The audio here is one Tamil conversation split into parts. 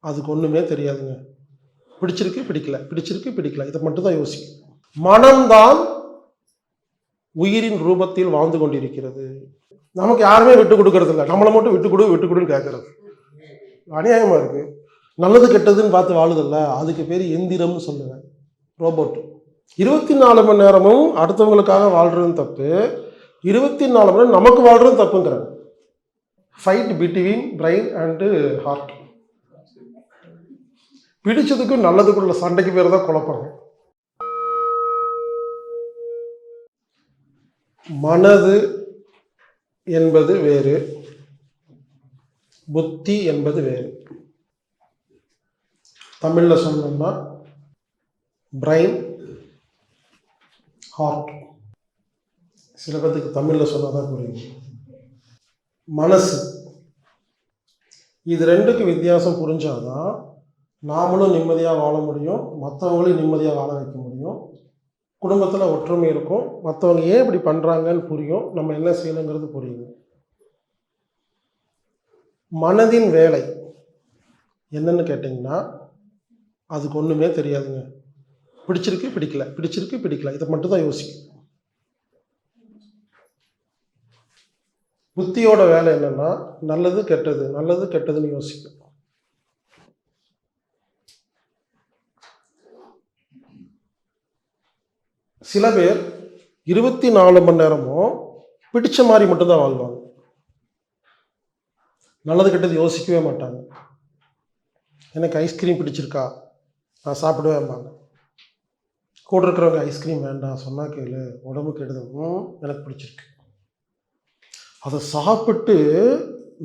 அதுக்கு ஒன்றுமே தெரியாதுங்க. பிடிச்சிருக்கு பிடிக்கல. பிடிச்சிருக்கு பிடிக்கல. இதை மட்டும் தான் யோசிக்கும் மனம்தான் உயிரின் ரூபத்தில் வாழ்ந்து கொண்டிருக்கிறது. நமக்கு யாருமே விட்டு கொடுக்கறது இல்லை. நம்மளை மட்டும் விட்டு கொடு விட்டு கொடுன்னு கேட்கறது அநியாயமா இருக்கு. நல்லது கெட்டதுன்னு பார்த்து வாழுதில்ல. அதுக்கு பேர் எந்திரம்னு சொல்லுவேன். ரோபோட். இருபத்தி நாலு மணி நேரமும் அடுத்தவங்களுக்காக வாழ்றதும் தப்பு. இருபத்தி நாலு மணி நேரம் நமக்கு வாழ்றதும் தப்புங்கிறாங்க fight between brain and heart பிடிச்சதுக்கும் நல்லதுக்குள்ள சண்டைக்கு பேர் தான் குழப்பாங்க மனது என்பது வேறு புத்தி என்பது வேறு. தமிழில் சொன்னோம்னா பிரைன் ஹார்ட் சில பேர்த்துக்கு தமிழில் சொன்னால் தான் புரியும். மனசு. இது ரெண்டுக்கும் வித்தியாசம் புரிஞ்சாதான் நாமளும் நிம்மதியாக வாழ முடியும். மற்றவங்களையும் நிம்மதியாக வாழ வைக்க முடியும். குடும்பத்தில் ஒற்றுமை இருக்கும். மற்றவங்க ஏன் இப்படி பண்ணுறாங்கன்னு புரியும். நம்ம என்ன செய்யணுங்கிறது புரியும் மனதின் வேலை என்னன்னு கேட்டிங்கன்னா அதுக்கு ஒன்றுமே தெரியாதுங்க. பிடிச்சிருக்கு பிடிக்கல. பிடிச்சிருக்கு பிடிக்கல. இதை மட்டும் தான் யோசிக்கும். புத்தியோட வேலை என்னன்னா நல்லது கெட்டது. நல்லது கெட்டதுன்னு யோசிக்கும். சில பேர் இருபத்தி நாலு மணி நேரமும் பிடிச்ச மாதிரி மட்டும்தான் வாழ்வாங்க. நல்லது கெட்டது யோசிக்கவே மாட்டாங்க. எனக்கு ஐஸ்கிரீம் பிடிச்சிருக்கா? நான் சாப்பிடுவேன்பாங்க கூட இருக்கிறவங்க ஐஸ்கிரீம் வேண்டாம் சொன்னா கேளு. உடம்பு கெடுதும் எனக்கு பிடிச்சிருக்கு. அதை சாப்பிட்டு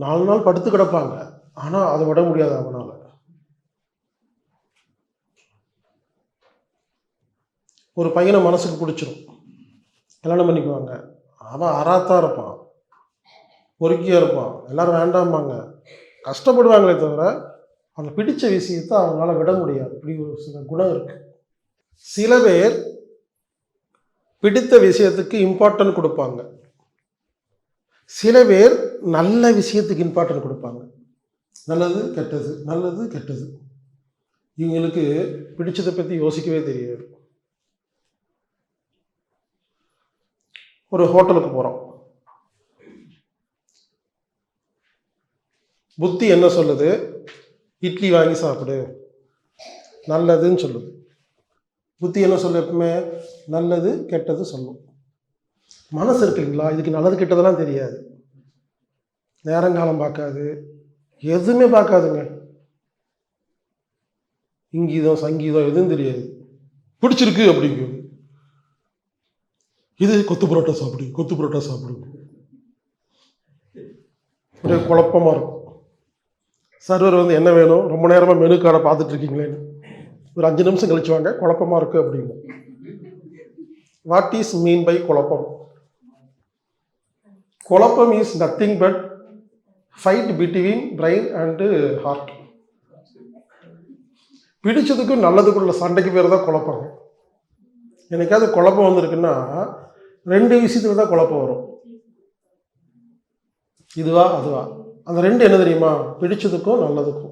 நாலு நாள் படுத்து கிடப்பாங்க. ஆனால் அதை விட முடியாது அவனால். ஒரு பையனை மனசுக்கு பிடிச்சிரும். கல்யாணம் பண்ணிக்குவாங்க. அவன் அறாத்தான் இருப்பான். பொறுக்கியாக இருப்பான். எல்லாரும் வேண்டாமாங்க கஷ்டப்படுவாங்களே தவிர அந்த பிடிச்ச விஷயத்தை அவங்களால விட முடியாது. இப்படி ஒரு சில குணம் இருக்குது சில பேர் பிடித்த விஷயத்துக்கு இம்பார்ட்டன்ட் கொடுப்பாங்க. சில பேர் நல்ல விஷயத்துக்கு இம்பார்ட்டன்ட் கொடுப்பாங்க. நல்லது கெட்டது நல்லது கெட்டது. இவங்களுக்கு பிடிச்சதை பற்றி யோசிக்கவே தெரியாது. ஒரு ஹோட்டலுக்கு போகிறோம் புத்தி என்ன சொல்லுது? இட்லி வாங்கி சாப்பிடு. நல்லதுன்னு சொல்லுது. புத்தி என்ன சொல்லு எப்பவுமே? நல்லது கெட்டது சொல்லும். மனசு இருக்கு இல்லைங்களா இதுக்கு நல்லது கெட்டதெல்லாம் தெரியாது. நேரங்காலம் பார்க்காது. எதுவுமே பார்க்காதுங்க. இங்கீதம் சங்கீதம் எதுவும் தெரியாது. பிடிச்சிருக்கு அப்படிங்கும் இது கொத்து புரோட்டா சாப்பிடு கொத்து புரோட்டா சாப்பிடு. ஒரே குழப்பமா இருக்கும். சர்வர் வந்து என்ன வேணும்? ரொம்ப நேரமாக மெனு கார்டை பார்த்துட்டு இருக்கீங்களேன்னு ஒரு அஞ்சு நிமிஷம் கழிச்சு வாங்க குழப்பமா இருக்கு அப்படின்னு. வாட் இஸ் மீன் பை குழப்பம்? குழப்பம் is nothing but fight between brain and heart பிடிச்சதுக்கும் நல்லதுக்குள்ள சண்டைக்கு பேர் தான் குழப்பங்க எனக்காவது குழப்பம் வந்திருக்குன்னா ரெண்டு விஷயத்துல தான் குழப்பம் வரும். இதுவா அதுவா? அந்த ரெண்டு என்ன தெரியுமா? பிடிச்சதுக்கும் நல்லதுக்கும்.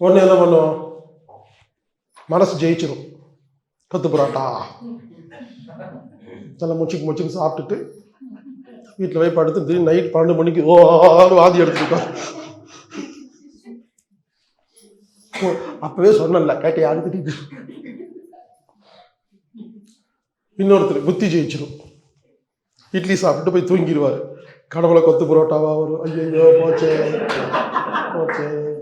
ஒன்று என்ன பண்ணுவோம்? மனசு ஜெயிச்சிடும் கத்து புரோட்டா நல்லா முச்சுக்கு முச்சுக்கு சாப்பிட்டுட்டு வீட்டில் போய் படுத்து திடீர்னு நைட் பன்னெண்டு மணிக்கு ஓ வாதி எடுத்துருக்கோம் அப்பவே சொன்னல கேட்டு யாரு திட்டிட்டு. இன்னொருத்தர் புத்தி ஜெயிச்சிடும் இட்லி சாப்பிட்டு போய் தூங்கிடுவார். கடவுளை கொத்து புரோட்டாவா வரும். ஐயோ போச்சே. போச்சே.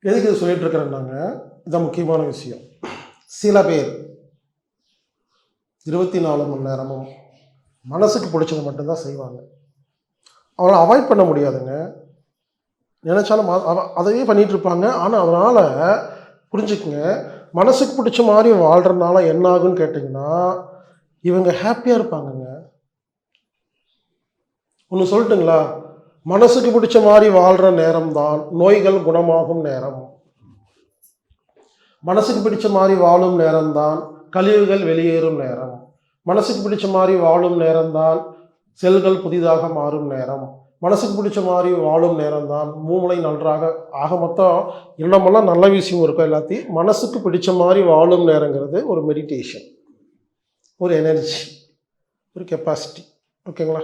எதுக்கு இது சொல்லிட்டு இருக்கிறேன்னாங்க இதான் முக்கியமான விஷயம். சில பேர் இருபத்தி நாலு மணி நேரமும் மனசுக்கு பிடிச்சது மட்டும்தான் செய்வாங்க. அவளை அவாய்ட் பண்ண முடியாதுங்க. நினைச்சாலும் அவ- அதையே பண்ணிட்டு இருப்பாங்க. ஆனால் அதனால புரிஞ்சுக்குங்க. மனசுக்கு பிடிச்ச மாதிரி வாழ்கிறனால என்ன ஆகுன்னு கேட்டிங்கன்னா இவங்க ஹாப்பியாக இருப்பாங்கங்க. ஒன்று சொல்லட்டுங்களா? மனசுக்கு பிடிச்ச மாதிரி வாழ்கிற நேரம் தான் நோய்கள் குணமாகும் நேரம். மனசுக்கு பிடிச்ச மாதிரி வாழும் நேரம்தான் கழிவுகள் வெளியேறும் நேரம். மனசுக்கு பிடிச்ச மாதிரி வாழும் நேரம்தான் செல்கள் புதிதாக மாறும் நேரம். மனசுக்கு பிடிச்ச மாதிரி வாழும் நேரம் தான் மூளை நன்றாக ஆக மொத்தம் இல்லமெல்லாம் நல்ல விஷயம் இருக்கும் எல்லாத்தையும்? மனசுக்கு பிடிச்ச மாதிரி வாழும் நேரங்கிறது ஒரு மெடிடேஷன் ஒரு எனர்ஜி ஒரு கெப்பாசிட்டி ஓகேங்களா?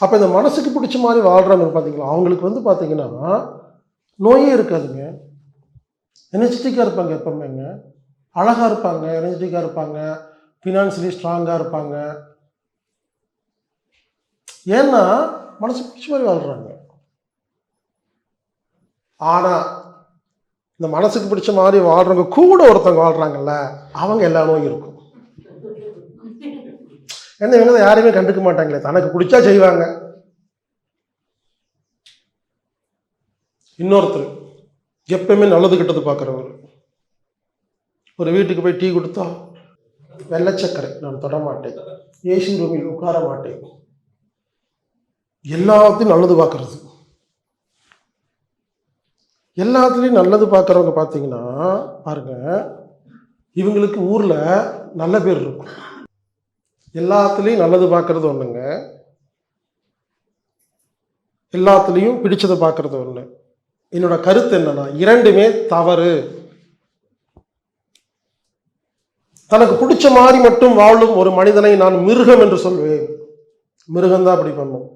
அப்போ இந்த மனசுக்கு பிடிச்ச மாதிரி வாழ்கிறாங்க பார்த்தீங்களா அவங்களுக்கு வந்து பார்த்தீங்கன்னா நோயே இருக்காதுங்க. எனர்ஜெட்டிக்காக இருப்பாங்க எப்பவுமேங்க. அழகாக இருப்பாங்க எனர்ஜெட்டிக்காக இருப்பாங்க. ஃபினான்ஷியலி ஸ்ட்ராங்காக இருப்பாங்க. ஏன்னா மனசு பிடிச்ச மாதிரி வாழ்கிறாங்க ஆனால் இந்த மனசுக்கு பிடிச்ச மாதிரி வாழ்றவங்க கூட ஒருத்தவங்க வாழ்கிறாங்கல்ல அவங்க எல்லா நோயும் இருக்கும். ஏன்னா இவங்க யாரையுமே கண்டுக்க மாட்டாங்களே தனக்கு பிடிச்சா செய்வாங்க. இன்னொருத்தர் எப்பயுமே நல்லது கெட்டது பார்க்குறவர். ஒரு வீட்டுக்கு போய் டீ கொடுத்தா வெள்ளச்சக்கரை நான் தொட மாட்டேன். ஏசி ரூமில் உட்கார மாட்டேன். எல்லாத்தையும் நல்லது பார்க்கறது. எல்லாத்துலேயும் நல்லது பார்க்குறவங்க பார்த்தீங்கன்னா பாருங்க இவங்களுக்கு ஊரில் நல்ல பேர் இருக்கும். எல்லாத்துலேயும் நல்லது பார்க்கறது ஒன்றுங்க எல்லாத்துலேயும் பிடிச்சதை பார்க்கறது ஒன்று என்னோட கருத்து என்னன்னா இரண்டுமே தவறு. தனக்கு பிடிச்ச மாதிரி மட்டும் வாழும் ஒரு மனிதனை நான் மிருகம் என்று சொல்வேன். மிருகம்தான் அப்படி பண்ணும்.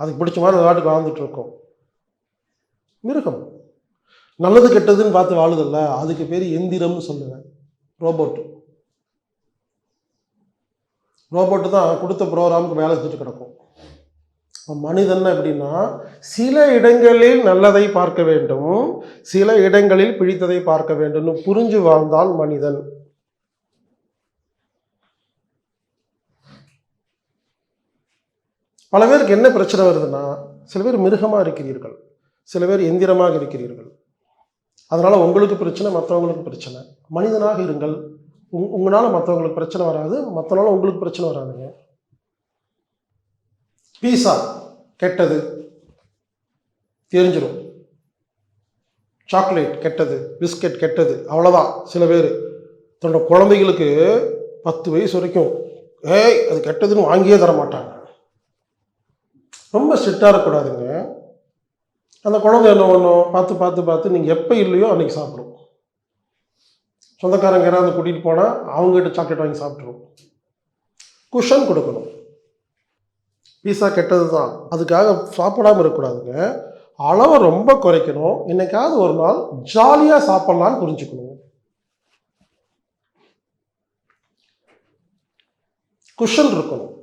அதுக்கு பிடிச்ச மாதிரி அந்த நாட்டுக்கு வாழ்ந்துட்டு மிருகம். நல்லது கெட்டதுன்னு பார்த்து வாழுதல்ல அதுக்கு பேர் எந்திரம்னு சொல்லுவேன். ரோபோட் ரோபோட்டு தான் கொடுத்த ப்ரோக்ராமுக்கு வேலை செஞ்சுட்டு கிடக்கும். மனிதன் எப்படின்னா சில இடங்களில் நல்லதை பார்க்க வேண்டும் சில இடங்களில் பிடித்ததை பார்க்க வேண்டும்னு புரிஞ்சு வாழ்ந்தால் மனிதன். பல பேருக்கு என்ன பிரச்சனை வருதுன்னா சில பேர் மிருகமாக இருக்கிறீர்கள். சில பேர் எந்திரமாக இருக்கிறீர்கள். அதனால் உங்களுக்கு பிரச்சனை மற்றவங்களுக்கு பிரச்சனை. மனிதனாக இருங்கள். உங் உங்களால் மற்றவங்களுக்கு பிரச்சனை வராது. மற்றனால உங்களுக்கு பிரச்சனை வராதுங்க. பீஸா கெட்டது. தெரிஞ்சிடும் சாக்லேட் கெட்டது. பிஸ்கட் கெட்டது. அவ்வளோதான் சில பேர். தன்னோட குழந்தைகளுக்கு பத்து வயசு வரைக்கும் ஏய் அது கெட்டதுன்னு வாங்கியே தர மாட்டாங்க ரொம்ப ஸ்ட்ரிக்டாக இருக்கக்கூடாதுங்க. அந்த குழந்தை என்ன பண்ணும்? பார்த்து பார்த்து பார்த்து நீங்கள் எப்போ இல்லையோ அன்றைக்கி சாப்பிடும். சொந்தக்காரங்க யாராவது கூட்டிகிட்டு போனால் அவங்ககிட்ட சாக்லேட் வாங்கி சாப்பிட்ருவோம் குஷன் கொடுக்கணும். பீஸா கெட்டது தான் அதுக்காக சாப்பிடாம இருக்கக்கூடாதுங்க. அளவை ரொம்ப குறைக்கணும். என்னைக்காவது ஒரு நாள் ஜாலியாக சாப்பிட்லான்னு புரிஞ்சுக்கணும் குஷன் இருக்கணும்.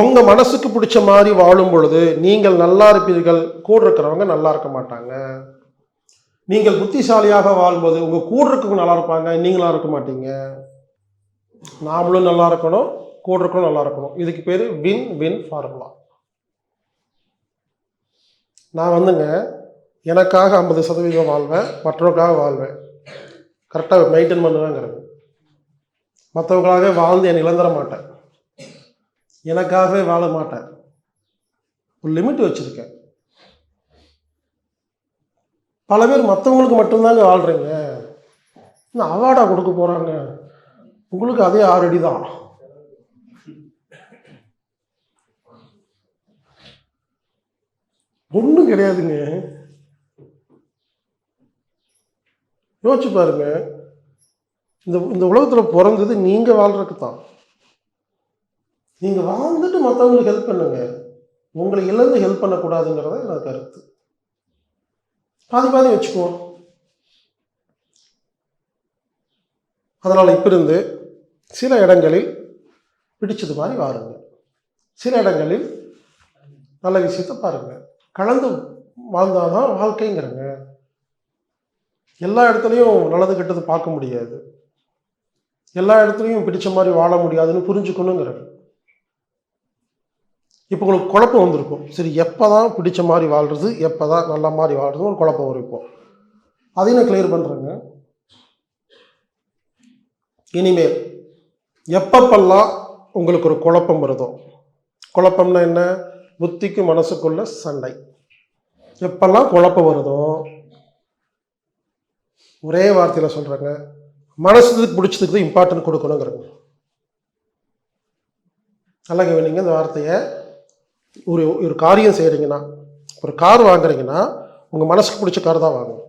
உங்க மனசுக்கு பிடிச்ச மாதிரி வாழும் பொழுது நீங்கள் நல்லா இருப்பீர்கள் கூட இருக்கிறவங்க நல்லா இருக்க மாட்டாங்க. நீங்கள் புத்திசாலியாக வாழும்போது உங்க கூட இருக்கவங்க நல்லா இருப்பாங்க நீங்களா இருக்க மாட்டீங்க. நாமளும் நல்லா இருக்கணும் கூட இருக்கணும் நல்லா இருக்கணும். இதுக்கு பேர் வின் வின் ஃபார்முலா நான் வந்துங்க எனக்காக ஐம்பது சதவீதம் வாழ்வேன் மற்றவர்களுக்காக வாழ்வேன். கரெக்டாக மெயின்டைன் பண்ணுவேங்கிறது. மற்றவர்களாகவே வாழ்ந்து என்னை இழந்துட மாட்டேன். எனக்காகவே வாழ மாட்டேன். ஒரு லிமிட் வச்சுருக்கேன். பல பேர் மற்றவங்களுக்கு மட்டும்தாங்க வாழ்கிறீங்க இன்னும் அவார்டாக கொடுக்க போகிறாங்க உங்களுக்கு அதே ஆறு அடி தான் ஒன்றும் கிடையாதுங்க. யோசிச்சு பாருங்க. இந்த இந்த உலகத்தில் பிறந்தது நீங்கள் வாழ்றதுக்கு தான் நீங்கள் வாழ்ந்துட்டு மற்றவங்களுக்கு ஹெல்ப் பண்ணுங்க. உங்களை இழந்து ஹெல்ப் பண்ணக்கூடாதுங்கிறத எனக்கு கருத்து. பாதி பாதி வச்சுக்குவோம். அதனால் இப்போ இருந்து சில இடங்களில் பிடிச்சது மாதிரி வாருங்க. சில இடங்களில் நல்ல விஷயத்தை பாருங்கள் கலந்து வாழ்ந்தாதான் வாழ்க்கைங்கிறங்க. எல்லா இடத்துலையும் நல்லது கெட்டது பார்க்க முடியாது. எல்லா இடத்துலையும் பிடிச்ச மாதிரி வாழ முடியாதுன்னு புரிஞ்சுக்கணுங்கிறது இப்போ உங்களுக்கு குழப்பம் வந்திருக்கும். சரி எப்போ தான் பிடிச்ச மாதிரி வாழ்கிறது எப்போ தான் நல்ல மாதிரி வாழ்றது ஒரு குழப்பம் வரும் இப்போ. அதையும் நான் கிளியர் பண்ணுறேங்க இனிமேல் எப்பப்பெல்லாம் உங்களுக்கு ஒரு குழப்பம் வருதோ குழப்பம்னா என்ன? புத்திக்கு மனசுக்குள்ள சண்டை. எப்பெல்லாம் குழப்பம் வருதோ ஒரே வார்த்தையில் சொல்கிறேங்க மனசுக்கு பிடிச்சதுக்கு தான் இம்பார்ட்டன்ட் கொடுக்கணுங்கிறாங்க. நல்லா கவனிங்க இந்த வார்த்தையை? ஒரு ஒரு காரியம் செய்கிறீங்கன்னா ஒரு கார் வாங்குறீங்கன்னா உங்கள் மனசுக்கு பிடிச்ச கார் தான் வாங்கணும்.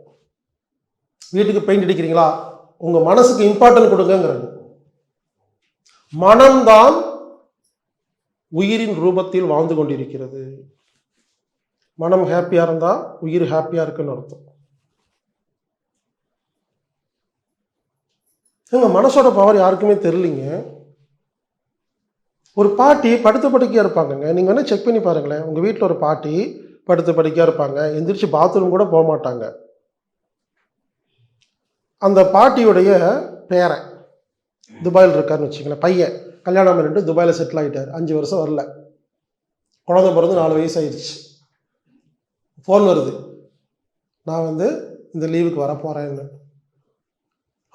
வீட்டுக்கு பெயிண்ட் அடிக்கிறீங்களா உங்கள் மனசுக்கு இம்பார்ட்டன்ட் கொடுங்கங்கிறாங்க மனம்தான் உயிரின் ரூபத்தில் வாழ்ந்து கொண்டிருக்கிறது. மனம் ஹாப்பியாக இருந்தால் உயிர் ஹாப்பியாக இருக்குன்னு அர்த்தம். எங்கள் மனசோட பவர் யாருக்குமே தெரியலிங்க. ஒரு பாட்டி படுத்த படுக்கையாக இருப்பாங்கங்க. நீங்கள் வேணால் செக் பண்ணி பாருங்களேன். உங்கள் வீட்டில் ஒரு பாட்டி படுத்த படுக்கையாக இருப்பாங்க. எந்திரிச்சு பாத்ரூம் கூட போக மாட்டாங்க. அந்த பாட்டியுடைய பேரன் துபாயில் இருக்காருன்னு வச்சுங்களேன் பையன். கல்யாணம் பண்ணிட்டு துபாயில் செட்டில் ஆகிட்டார் அஞ்சு வருஷம் வரல. குழந்தை பிறந்து நாலு வயசு ஆயிடுச்சு. ஃபோன் வருது. நான் வந்து இந்த லீவுக்கு வர போகிறேன்னு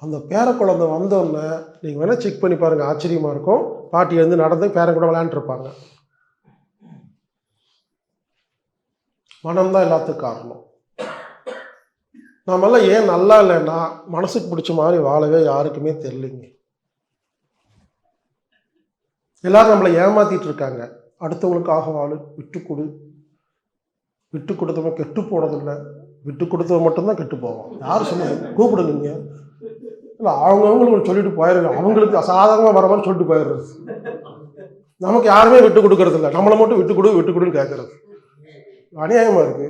அந்த பேர குழந்தை வந்தோடனே நீங்கள் வேணால் செக் பண்ணி பாருங்கள் ஆச்சரியமாக இருக்கும். பாட்டி வந்து நடந்து பேரன் கூட விளையாண்டுருப்பாங்க. மனம்தான் எல்லாத்துக்கும் காரணம். நாமெல்லாம் ஏன் நல்லா இல்லைன்னா மனசுக்கு பிடிச்ச மாதிரி வாழவே யாருக்குமே தெரிலிங்க எல்லாரும் நம்மளை ஏமாத்திட்டு இருக்காங்க. அடுத்தவங்களுக்காக வாழு விட்டு கொடு. விட்டு கொடுத்தவங்க கெட்டு போனதில்லை. விட்டு கொடுத்தவங்க மட்டும்தான் கெட்டு போவோம் யார் சொன்னது? கூப்பிடுங்க இல்லை அவங்கவுங்களுக்கு சொல்லிட்டு போயிடுங்க அவங்களுக்கு அசாதாரணமாக வர மாதிரி சொல்லிட்டு போயிடுறது. நமக்கு யாருமே விட்டு கொடுக்கறது இல்லை. நம்மளை மட்டும் விட்டு கொடு விட்டு கொடுன்னு கேட்கறது அநியாயமாக இருக்கு.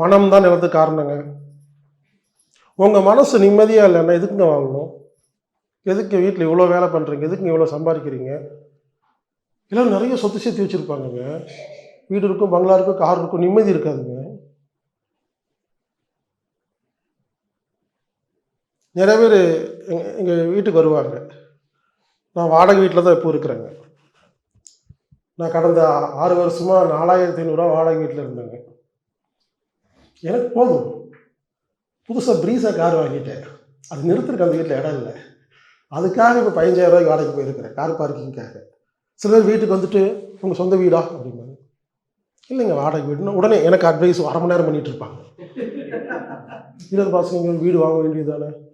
மனம் தான் நிலத்துக்கு காரணங்க. உங்கள் மனசு நிம்மதியாக இல்லைன்னா எதுக்குங்க வாங்கணும்? எதுக்கு வீட்டில் இவ்வளோ வேலை பண்ணுறீங்க எதுக்குங்க இவ்வளோ சம்பாதிக்கிறீங்க? எல்லாம் நிறைய சொத்து சேர்த்து வச்சுருப்பாங்கங்க. வீடு இருக்கும் பங்களா இருக்கும் கார் இருக்கும் நிம்மதி இருக்காதுங்க. நிறைய பேர் எங்கள் எங்கள் வீட்டுக்கு வருவாங்க. நான் வாடகை வீட்டில் தான் இப்போ இருக்கிறேங்க. நான் கடந்த ஆறு வருஷமாக நாலாயிரத்தி ஐநூறுரூவா வாடகை வீட்டில் இருந்தேங்க. எனக்கு போதும். புதுசாக ப்ரீஸாக கார் வாங்கிட்டேன். அது நிறுத்துறதுக்கு அந்த வீட்டில் இடம் இல்லை. அதுக்காக இப்போ பதினஞ்சாயிரரூவாய்க்கு வாடகைக்கு போயிருக்கிறேன் கார் பார்க்கிங்காக சில பேர் வீட்டுக்கு வந்துட்டு உங்கள் சொந்த வீடா? அப்படிம்பாங்க. இல்லைங்க வாடகை வீடுனா உடனே எனக்கு அட்வைஸ் அரை மணி நேரம் பண்ணிட்டு இருப்பாங்க. இருபது பாசங்க வீடு வாங்க வேண்டியதானே தானே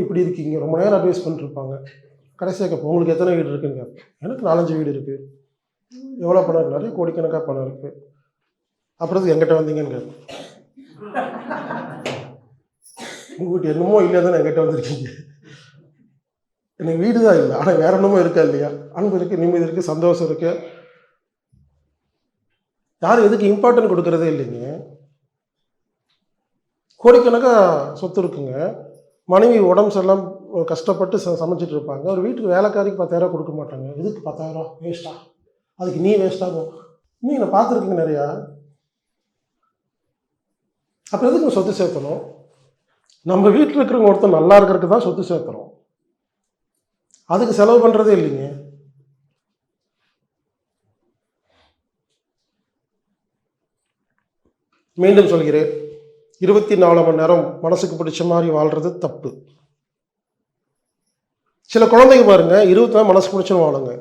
இப்படி இருக்கீங்க. ரொம்ப நேரம் அட்வைஸ் பண்ணிட்டு இருப்பாங்க கடைசியாக கேட்போம் உங்களுக்கு எத்தனை வீடு இருக்குங்க? எனக்கு நாலஞ்சு வீடு இருக்குது எவ்வளோ பணம் இருக்கு? நிறைய கோடிக்கணக்காக பணம் இருக்குது அப்புறம் எங்கிட்ட வந்தீங்கன்னு கேட்போம். உங்கள் வீட்டு என்னமோ இல்லையா தானே எங்கிட்ட வந்திருக்கீங்க. எனக்கு வீடு தான் இல்லை. ஆனால் வேற என்னமோ இருக்கா இல்லையா? அன்பு இருக்குது நிம்மதி இருக்குது சந்தோஷம் இருக்குது யாரும் எதுக்கு இம்பார்ட்டன்ட் கொடுக்கறதே இல்லைங்க. கோடிக்கணக்காக சொத்து இருக்குங்க. மனைவி உடம்பு சரியில்லாம கஷ்டப்பட்டு ச சமைச்சிட்டு இருப்பாங்க. ஒரு வீட்டுக்கு வேலைக்காரிக்கு பத்தாயிரம் கொடுக்க மாட்டாங்க. எதுக்கு பத்தாயிரம் வேஸ்ட்டா அதுக்கு நீ வேஸ்ட்டாகும் நீங்கள் நான் பார்த்துருக்கீங்க நிறையா. அப்புறம் எதுக்கு சொத்து சேர்த்தணும் நம்ம வீட்டில் இருக்கிறவங்க ஒருத்தர் நல்லா இருக்கிறதுக்கு தான் சொத்து சேர்த்துறோம் அதுக்கு செலவு பண்ணுறதே இல்லைங்க. மீண்டும் சொல்கிறேன். இருபத்தி நாலு மணி நேரம் மனசுக்கு பிடிச்ச மாதிரி வாழ்றது தப்பு. சில குழந்தைங்க பாருங்க இருபத்தி நாலு மனசு பிடிச்சுன்னு வாழுங்க.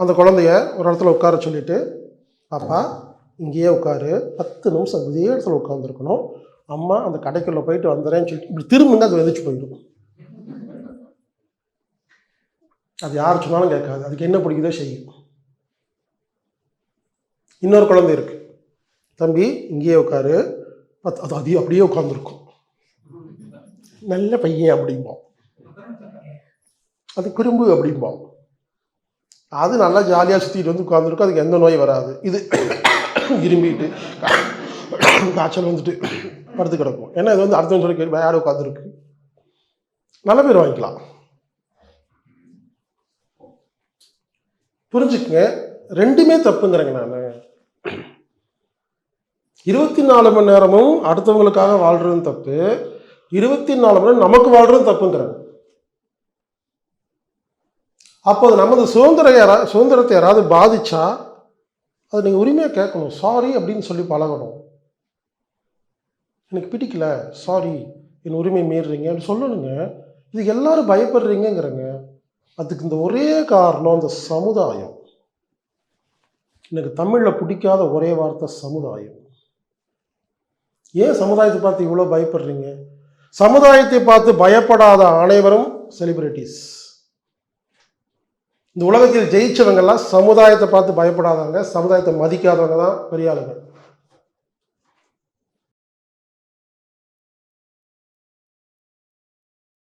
அந்த குழந்தைய ஒரு இடத்துல உட்கார சொல்லிட்டு பாப்பா இங்கேயே உட்காரு. பத்து நிமிஷம் இதே இடத்துல உட்காந்துருக்கணும் அம்மா அந்த கடைக்குள்ளே போயிட்டு வந்துடுறேன்னு சொல்லிட்டு இப்படி திரும்புங்க அது வெந்துச்சு போயிடும். அது யார் சொன்னாலும் கேட்காது. அதுக்கு என்ன பிடிக்குதோ செய்யும். இன்னொரு குழந்தை இருக்கு. தம்பி இங்கேயே உட்காரு. பத்- அது அதையும் அப்படியே உட்காந்துருக்கும் நல்ல பையன் அப்படிம்போம் அது குறும்பு அப்படிம்போம் அது நல்லா ஜாலியாக சுற்றிட்டு வந்து உட்காந்துருக்கும் அதுக்கு எந்த நோய் வராது. இது இரும்பிட்டு காய்ச்சல் வந்துட்டு படுத்து கிடக்கும். ஏன்னா இது வந்து அடுத்தவங்க சொல்லி கேட்டு யாரும் உட்காந்துருக்கு நல்ல பேர் வாங்கிக்கலாம். புரிஞ்சுக்கங்க. ரெண்டுமே தப்புங்கிறேங்க நான். இருபத்தி நாலு மணி நேரமும் அடுத்தவங்களுக்காக வாழ்றதும் தப்பு. இருபத்தி நாலு மணி நேரம் நமக்கு வாழ்றதும் தப்புங்கிறாங்க. அப்போ அது நமது சுதந்திரம் யாரா சுதந்திரத்தை யாராவது பாதிச்சா அது நீங்கள் உரிமையாக கேட்கணும். சாரி அப்படின்னு சொல்லி பழகணும். எனக்கு பிடிக்கல. சாரி என் உரிமை மீறுறீங்க அப்படின்னு சொல்லணுங்க. இது எல்லாரும் பயப்படுறீங்கங்கிறங்க. அதுக்கு இந்த ஒரே காரணம் இந்த சமுதாயம். எனக்கு தமிழில் பிடிக்காத ஒரே வார்த்தை சமுதாயம். ஏன் சமுதாயத்தை பார்த்து இவ்வளோ பயப்படுறீங்க? சமுதாயத்தை பார்த்து பயப்படாத அனைவரும் செலிபிரிட்டிஸ் இந்த உலகத்தில் ஜெயிச்சவங்கெல்லாம் சமுதாயத்தை பார்த்து பயப்படாதவங்க சமுதாயத்தை மதிக்காதவங்க தான் பெரிய ஆளுங்க